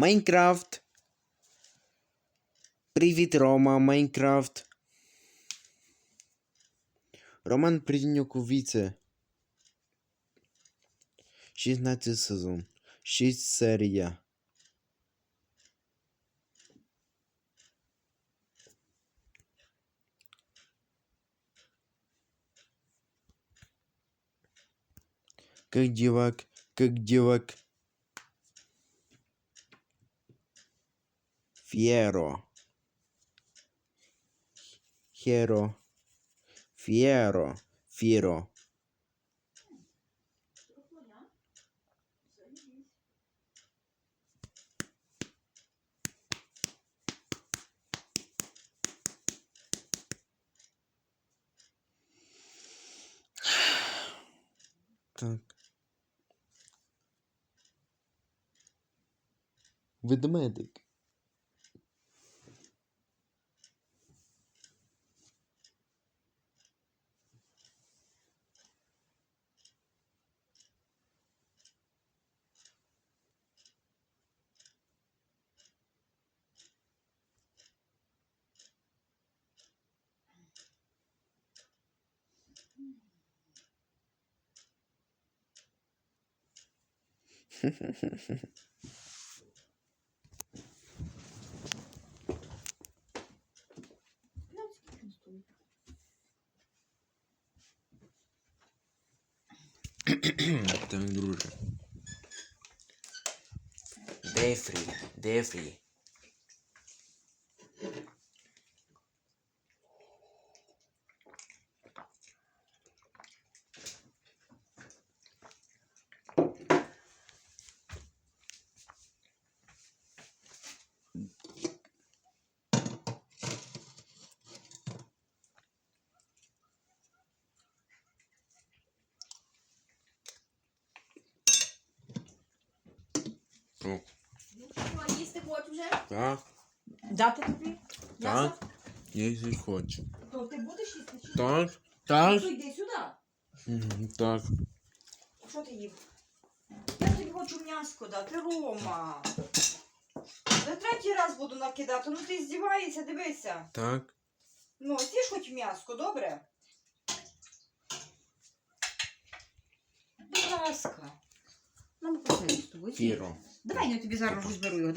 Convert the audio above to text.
Майнкрафт. Привіт, Рома, Майнкрафт. Роман Приднюковіце. 16 сезон. 6 серія. Как девак, как девак. Фьеро. Херо. Фьеро. Фіро. Так. Ведмедик. Tem um druže. Defri, Defri. О, Що, їсти хочу вже? так, Дати тобі? так. Якщо хочу. То ти будеш їсти чи? Так, так. То йди сюди. Мгм, Так. Що ти їв? Я тобі хочу м'яско дати, Рома. За третій раз буду накидати. Ну ти здіваєшся, дивися. Так. Ну, з'їж хоч м'яско, добре? Будь ласка. Ну, ми посидимо з тобою. Фіро. Давай я тобі зараз розберу його.